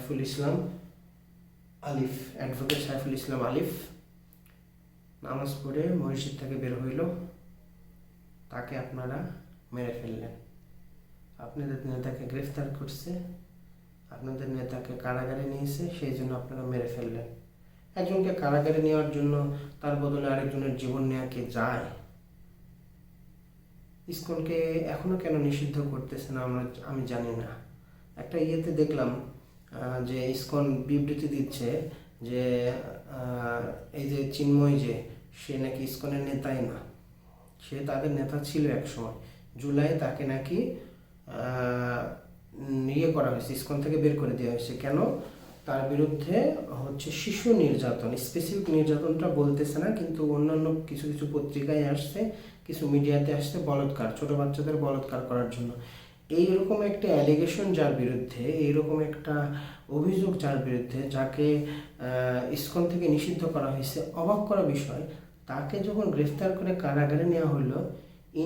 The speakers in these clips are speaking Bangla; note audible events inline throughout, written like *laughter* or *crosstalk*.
সাইফুল ইসলাম আলিফ অ্যাডভোকেট সাইফুল ইসলাম আলিফ। নামাজ পড়ে মসজিদ থেকে বের হইল। তাকে আপনারা মেরে ফেললেন। আপনাদের নেতাকে গ্রেফতার করছে। আপনাদের নেতাকে কারাগারে নিয়েছে, সেই জন্য আপনারা মেরে ফেললেন। একজনকে কারাগারে নেওয়ার জন্য তার বদলে আরেকজনের জীবন নেওয়া কি যায়? ইসকনকে এখনও কেন নিষিদ্ধ করতেছে না আমরা আমি জানি না। একটা ইয়েতে দেখলাম যে ইসকন বিবৃতি দিচ্ছে যে এই যে চিন্ময় যে, সে নাকি ইসকনের নেতাই না। সে তাদের নেতা ছিল এক সময়। জুলাই তাকে নাকি ইয়ে করা হয়েছে, ইসকন থেকে বের করে দেওয়া হয়েছে। কেন? তার বিরুদ্ধে হচ্ছে শিশু নির্যাতন স্পেসিফিক নির্যাতনটা বলতেছে না, কিন্তু অন্যান্য কিছু কিছু পত্রিকায় আসছে, কিছু মিডিয়াতে আসছে বলৎকার, ছোট বাচ্চাদের বলৎকার করার জন্য। এইরকম একটা অ্যালিগেশন যার বিরুদ্ধে, এইরকম একটা অভিযোগ যার বিরুদ্ধে, যাকে ইসকন থেকে নিষিদ্ধ করা হয়েছে, অবাক করা বিষয়, তাকে যখন গ্রেফতার করে কারাগারে নেওয়া হলো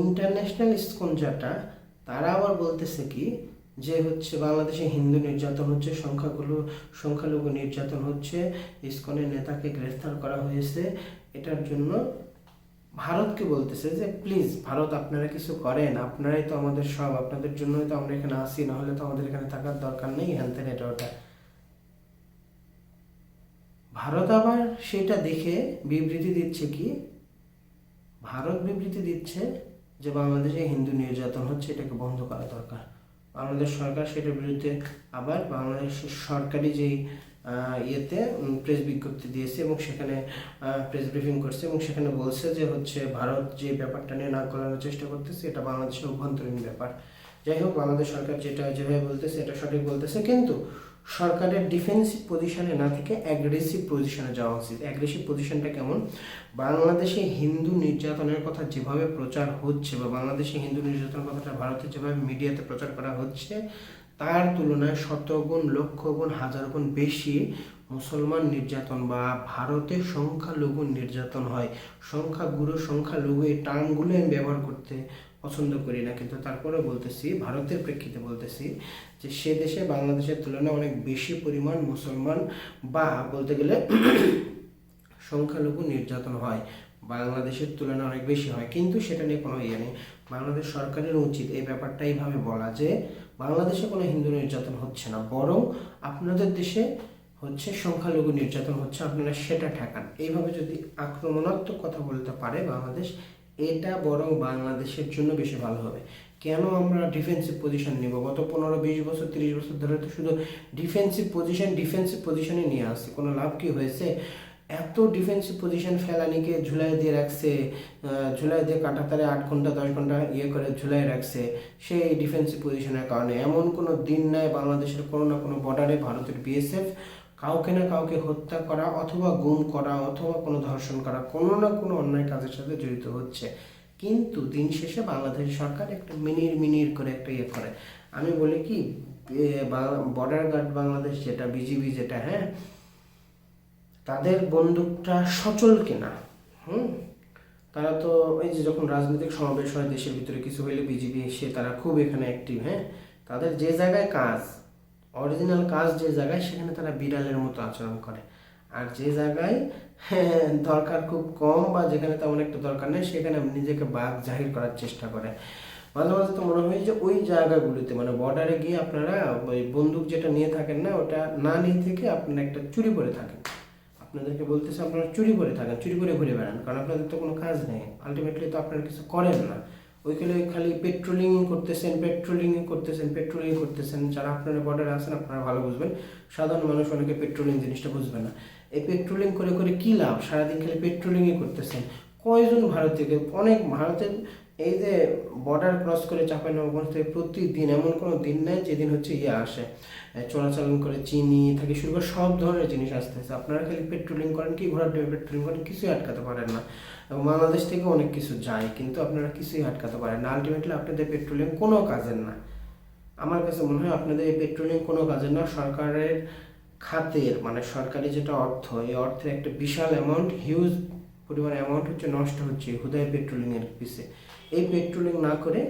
ইন্টারন্যাশনাল ইসকন যেটা, তারা আবার বলতেছে কি, যে হচ্ছে বাংলাদেশে হিন্দু নির্যাতন হচ্ছে, সংখ্যাগুলো, সংখ্যালঘু নির্যাতন হচ্ছে, ইসকনের নেতাকে গ্রেফতার করা হয়েছে, এটার জন্য ভারতকে বলতেছে যে, প্লিজ, ভারত আপনারা কিছু করেন। আপনারাই তো আমাদের সব। আপনাদের জন্যই তো আমরা এখানে আসি। নাহলে তো আমাদের এখানে থাকার দরকার নেই হ্যান ত্যান ওটা ভারত আবার সেটা দেখে বিবৃতি দিচ্ছে কি? ভারত বিবৃতি দিচ্ছে যে, বাংলাদেশে হিন্দু নির্যাতন হচ্ছে। এটাকে বন্ধ করা দরকার। বাংলাদেশ সরকার সেটার বিরুদ্ধে আবার বাংলাদেশের সরকারি যেই ইয়েতে প্রেস বিজ্ঞপ্তি দিয়েছে এবং সেখানে প্রেস ব্রিফিং করছে এবং সেখানে বলছে যে হচ্ছে ভারত যে ব্যাপারটা নিয়ে না করানোর চেষ্টা করতেছে এটা বাংলাদেশের অভ্যন্তরীণ ব্যাপার। যাই হোক, বাংলাদেশ সরকার যেটা যেভাবে বলতেছে এটা সঠিক বলতেছে। কিন্তু সরকারের ডিফেন্সিভ পজিশনে না থেকে অ্যাগ্রেসিভ পজিশনে যাওয়া উচিত। অ্যাগ্রেসিভ পজিশনটা কেমন? বাংলাদেশে হিন্দু নির্যাতনের কথা যেভাবে প্রচার হচ্ছে বা বাংলাদেশে হিন্দু নির্যাতনের কথাটা ভারতে যেভাবে মিডিয়াতে প্রচার করা হচ্ছে, তার তুলনায় শতগুণ লক্ষ গুণ হাজার গুণ বেশি মুসলমান নির্যাতন বা ভারতে সংখ্যালঘু নির্যাতন হয়। সংখ্যাগুরু, সংখ্যালঘু এই টার্মগুলো আমি ব্যবহার করতে পছন্দ করি না, কিন্তু তারপরে বলতেছি, ভারতের প্রেক্ষিতে বলতেছি যে সে দেশে বাংলাদেশের তুলনায় অনেক বেশি পরিমাণ মুসলমান বা বলতে গেলে *coughs* সংখ্যালঘু নির্যাতন হয়। বাংলাদেশের তুলনায় অনেক বেশি হয়, কিন্তু সেটা নিয়ে কোনো ইয়ে নেই। বাংলাদেশ সরকারের উচিত এই ব্যাপারটা এইভাবে বলা যে, বাংলাদেশে কোনো হিন্দু নির্যাতন হচ্ছে না, বরং আপনাদের দেশে হচ্ছে সংখ্যালঘু নির্যাতন হচ্ছে, আপনারা সেটা ঠেকান। এইভাবে যদি আক্রমণাত্মক কথা বলতে পারে বাংলাদেশ এটা বরং বাংলাদেশের জন্য বেশি ভালো হবে। কেন আমরা ডিফেন্সিভ পজিশন নিব? গত পনেরো, বিশ বছর, তিরিশ বছর ধরে তো শুধু ডিফেন্সিভ পজিশন ডিফেন্সিভ পজিশনে নিয়ে আসছে। কোনো লাভ কি হয়েছে? এত ডিফেন্সিভ পজিশন ফেলানিকে ঝুলাই দিয়ে রাখছে ঝুলাই দিয়ে কাটাতারে আট ঘণ্টা, দশ ঘণ্টা ইয়ে করে ঝুলাই রাখছে, সেই ডিফেন্সিভ পজিশনের কারণে। এমন কোনো দিন নাই বাংলাদেশের কোনো না কোনো বর্ডারে ভারতের বিএসএফ কাউকে না কাউকে হত্যা করা অথবা গুম করা অথবা কোনো ধর্ষণ করা কোনো না কোনো অন্যায় কাজের সাথে জড়িত হচ্ছে। কিন্তু দিন শেষে বাংলাদেশ সরকার একটা মিনির মিনির করে একটা ইয়ে করে। আমি বলি কি বর্ডার গার্ড বাংলাদেশ যেটা বিজিবি যেটা হ্যাঁ তাদের বন্দুকটা সচল কিনা, হুম? তারা তো এই যে যখন রাজনৈতিক সমাবেশ হয় দেশের ভিতরে, কিছু হইলে বিজেপি এসে তারা খুব এখানে অ্যাক্টিভ হ্যাঁ? তাদের যে জায়গায় কাজ অরিজিনাল কাজ যে জায়গায় সেখানে তারা বিড়ালের মতো আচরণ করে। আর যে জায়গায় হ্যাঁ, দরকার খুব কম বা যেখানে তেমন একটা দরকার নেই সেখানে নিজেকে বাঘ জাহির করার চেষ্টা করে। মাঝে মাঝে তো মনে হয় যে ওই জায়গাগুলিতে মানে বর্ডারে গিয়ে আপনারা ওই বন্দুক যেটা নিয়ে থাকেন না ওটা না নিয়ে থেকে আপনারা একটা চুরি করে থাকেন। আপনাদেরকে বলতেছে আপনারা চুরি করে থাকেন চুরি করে ঘুরে বেড়ান কারণ আপনাদের তো কোনো কাজ নেই। আলটিমেটলি তো আপনারা কিছু করেন না। ওইখানে খালি পেট্রোলিং করতেছেন পেট্রোলিং করতেছেন পেট্রোলিং করতেছেন। যারা আপনারা বর্ডারে আছেন, আপনারা ভালো বুঝবেন। সাধারণ মানুষ অনেকে পেট্রোলিং জিনিসটা বুঝবে না। এই পেট্রোলিং করে করে কী লাভ? সারাদিন খালি পেট্রোলিংই করতেছেন। কয়জন ভারত থেকে অনেক ভারতের এই যে বর্ডার ক্রস করে চাঁপাইনবাবগঞ্জ থেকে প্রতিদিন এমন কোনো দিন নেই যেদিন হচ্ছে ইয়ে আসে। এ, চলাচলন করে চিনি থেকে শুরু করে সব ধরনের জিনিস আসতেছে। আপনারা খালি পেট্রোলিং করেন কি ঘোড়ার ডেবে পেট্রোলিং করেন কিছুই আটকাতে পারেন না। এবং বাংলাদেশ থেকে অনেক কিছু যায় কিন্তু আপনারা কিছুই আটকাতে পারেন না। আলটিমেটলি আপনাদের পেট্রোলিং কোনো কাজের না। আমার কাছে মনে হয় আপনাদের এই পেট্রোলিং কোনো কাজের না সরকারের খাতের মানে সরকারি যেটা অর্থ এই অর্থের একটা বিশাল অ্যামাউন্ট হিউজ পরিমাণ অ্যামাউন্ট হচ্ছে নষ্ট হচ্ছে হুদায় পেট্রোলিংয়ের পিসে এই পেট্রোলিং না করে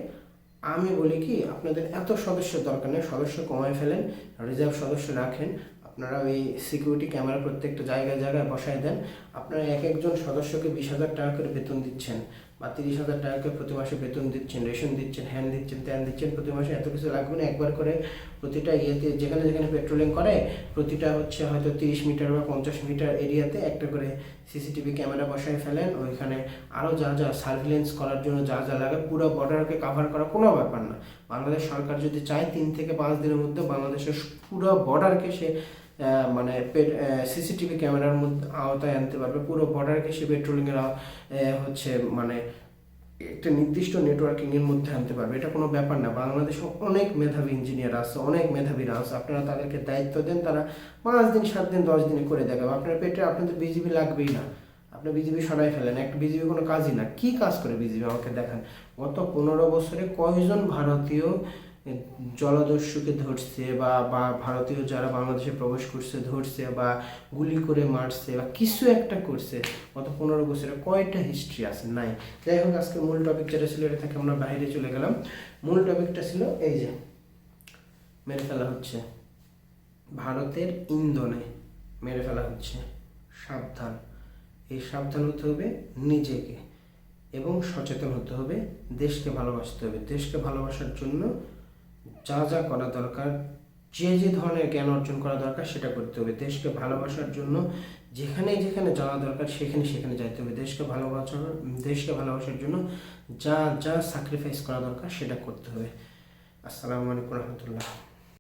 আমি বলি কি, আপনাদের এত সদস্য দরকার নেই, সদস্য কমায় ফেলেন রিজার্ভ সদস্য রাখেন, আপনারা ওই সিকিউরিটি ক্যামেরা প্রত্যেকটা জায়গায় জায়গায় বসায় দেন, আপনারা এক একজন সদস্যকে বিশ হাজার টাকা করে বেতন দিচ্ছেন। বা তিরিশ হাজার টাকা করে প্রতি মাসে বেতন দিচ্ছেন, রেশন দিচ্ছেন হ্যান দিচ্ছেন, ত্যান দিচ্ছেন, প্রতি মাসে এত কিছু লাগবে না। একবার করে প্রতিটা ইয়েতে যেখানে যেখানে পেট্রোলিং করে, প্রতিটা হচ্ছে হয়তো তিরিশ মিটার বা পঞ্চাশ মিটার এরিয়াতে একটা করে সিসিটিভি ক্যামেরা বসায় ফেলেন। ওইখানে আরও যা যা সার্ভিলেন্স করার জন্য যা যা লাগে, পুরো বর্ডারকে কাভার করা কোনো ব্যাপার না। বাংলাদেশ সরকার যদি চায়, তিন থেকে পাঁচ দিনের মধ্যে বাংলাদেশের পুরো বর্ডারকে সে মানে সিসিটিভি ক্যামেরার মধ্যে আওতায় আনতে পারবে। পুরো বর্ডারকে সে পেট্রোলিংয়ের হচ্ছে মানে একটা নির্দিষ্ট নেটওয়ার্কিংয়ের মধ্যে আনতে পারবে। এটা কোনো ব্যাপার না। বাংলাদেশে অনেক মেধাবী ইঞ্জিনিয়ার আছে, অনেক মেধাবীরা আছে। আপনারা তাদেরকে দায়িত্ব দেন, তারা পাঁচ দিন, সাত দিন, দশ দিনে করে দেখাবে। আপনার পেটে আপনাদের বিজিবি লাগবেই না। আপনি বিজিবি সরাই ফেলেন। একটা বিজিবি কোনো কাজই না। কি কাজ করে বিজিবি আমাকে দেখান। গত পনেরো বছরে কয়জন ভারতীয় জলদস্যুকে ধরছে বা বা ভারতীয় যারা বাংলাদেশে প্রবেশ করছে ধরছে বা গুলি করে মারছে বা কিছু একটা করছে, গত পনেরো বছরে কয়টা হিস্ট্রি আছে? নাই যাই হোক, আজকে মূল টপিক যেটা ছিল এটা থেকে আমরা বাইরে চলে গেলাম। মূল টপিকটা ছিল এই যে, মেরে ফেলা হচ্ছে। ভারতের ইন্ধনে মেরে ফেলা হচ্ছে। সাবধান। এই সাবধান হতে হবে নিজেকে এবং সচেতন হতে হবে, দেশকে ভালোবাসতে হবে। দেশকে ভালোবাসার জন্য যা যা করা দরকার, যে যে ধরনের জ্ঞান অর্জন করা দরকার সেটা করতে হবে। দেশকে ভালোবাসার জন্য যেখানে যেখানে যাওয়া দরকার সেখানে সেখানে যাইতে হবে। দেশকে ভালোবাসার দেশকে ভালোবাসার জন্য যা যা স্যাক্রিফাইস করা দরকার সেটা করতে হবে। আসসালামু আলাইকুম রহমতুল্লাহ।